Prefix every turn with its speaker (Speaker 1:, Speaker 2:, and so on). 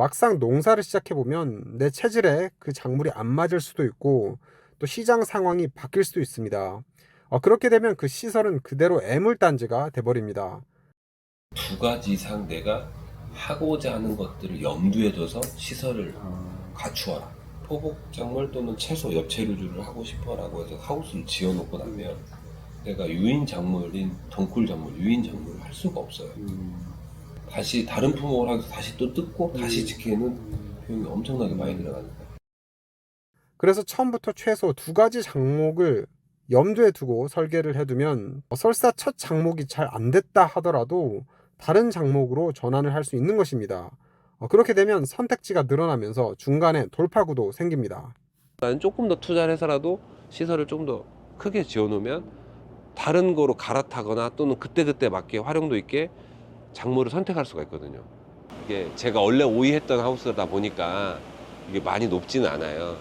Speaker 1: 막상 농사를 시작해보면 내 체질에 그 작물이 안 맞을 수도 있고 또 시장 상황이 바뀔 수도 있습니다. 어, 그렇게 되면 그 시설은 그대로 애물단지가 돼버립니다.
Speaker 2: 두 가지 이상 내가 하고자 하는 것들을 염두에 둬서 시설을 갖추어라. 포복작물 또는 채소 엽채류주를 하고 싶어라고 해서 하우스를 지어놓고 나면 내가 유인 작물인 덩굴 작물, 유인 작물을 할 수가 없어요. 다시 다른 품목을 하기 위해서 다시 또 뜯고 다시 지키는 비용이 엄청나게 많이 들어가니까.
Speaker 1: 그래서 처음부터 최소 두 가지 작목을 염두에 두고 설계를 해두면 어, 설사 첫 작목이 잘 안 됐다 하더라도 다른 작목으로 전환을 할 수 있는 것입니다. 어, 그렇게 되면 선택지가 늘어나면서 중간에 돌파구도 생깁니다.
Speaker 3: 나는 조금 더 투자를 해서라도 시설을 좀 더 크게 지어놓으면 다른 거로 갈아타거나 또는 그때그때 맞게 활용도 있게 작물을 선택할 수가 있거든요. 이게 제가 원래 오이했던 하우스다 보니까 이게 많이 높지는 않아요.